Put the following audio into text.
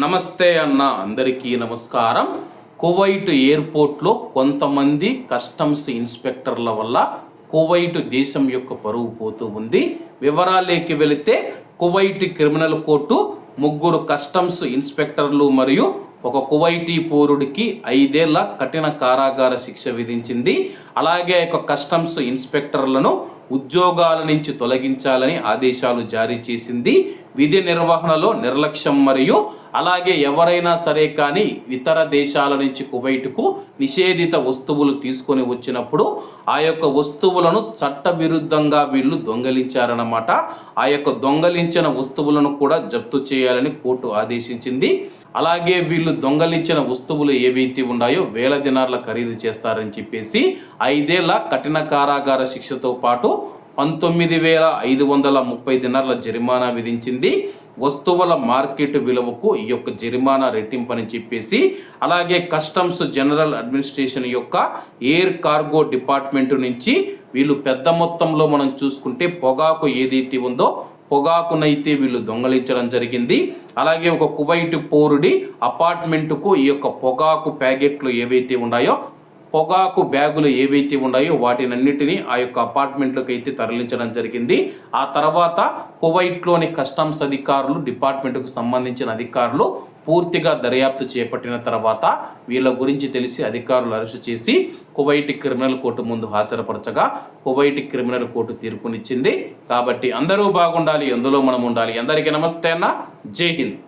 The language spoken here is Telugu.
నమస్తే అన్న అందరికీ నమస్కారం. కువైట్ ఎయిర్పోర్ట్లో కొంతమంది కస్టమ్స్ ఇన్స్పెక్టర్ల వల్ల కువైట్ దేశం యొక్క పరువు పోతూ ఉంది. వివరాలేకి వెళితే కువైట్ క్రిమినల్ కోర్టు ముగ్గురు కస్టమ్స్ ఇన్స్పెక్టర్లు మరియు ఒక కువైటీ పౌరుడికి ఐదేళ్ళ కఠిన కారాగార శిక్ష విధించింది. అలాగే ఒక కస్టమ్స్ ఇన్స్పెక్టర్లను ఉద్యోగాల నుంచి తొలగించాలని ఆదేశాలు జారీ చేసింది. విధి నిర్వహణలో నిర్లక్ష్యం మరియు అలాగే ఎవరైనా సరే కానీ ఇతర దేశాల నుంచి కువైట్కు నిషేధిత వస్తువులు తీసుకొని వచ్చినప్పుడు ఆ యొక్క వస్తువులను చట్టవిరుద్ధంగా వీళ్ళు దొంగలించారన్నమాట. ఆ యొక్క దొంగలించిన వస్తువులను కూడా జప్తు చేయాలని కోర్టు ఆదేశించింది. అలాగే వీళ్ళు దొంగలించిన వస్తువులు ఏవైతే ఉన్నాయో వేల దినార్ల ఖరీదు చేస్తారని చెప్పేసి ఐదేళ్ళ కఠిన కారాగార శిక్షతో పాటు పంతొమ్మిది వేల ఐదు వందల ముప్పై దినార్ల జరిమానా విధించింది. వస్తువుల మార్కెట్ విలువకు ఈ యొక్క జరిమానా రెట్టింపని చెప్పేసి అలాగే కస్టమ్స్ జనరల్ అడ్మినిస్ట్రేషన్ యొక్క ఎయిర్ కార్గో డిపార్ట్మెంట్ నుంచి వీళ్ళు పెద్ద మొత్తంలో మనం చూసుకుంటే పొగాకు ఏదైతే ఉందో పొగాకునైతే వీళ్ళు దొంగలించడం జరిగింది. అలాగే ఒక కువైట్ పౌరుడి అపార్ట్మెంటుకు ఈ యొక్క పొగాకు ప్యాకెట్లు ఏవైతే ఉన్నాయో పొగాకు బ్యాగులు ఏవైతే ఉన్నాయో వాటినన్నిటినీ ఆ యొక్క అపార్ట్మెంట్లకు అయితే తరలించడం జరిగింది. ఆ తర్వాత కువైట్లోని కస్టమ్స్ అధికారులు డిపార్ట్మెంట్కు సంబంధించిన అధికారులు పూర్తిగా దర్యాప్తు చేపట్టిన తర్వాత వీళ్ళ గురించి తెలిసి అధికారులు అరెస్టు చేసి కువైట్ క్రిమినల్ కోర్టు ముందు హాజరుపరచగా కువైట్ క్రిమినల్ కోర్టు తీర్పునిచ్చింది. కాబట్టి అందరూ బాగుండాలి ఎందులో మనం ఉండాలి. అందరికీ నమస్తే అన్న. జై హింద్.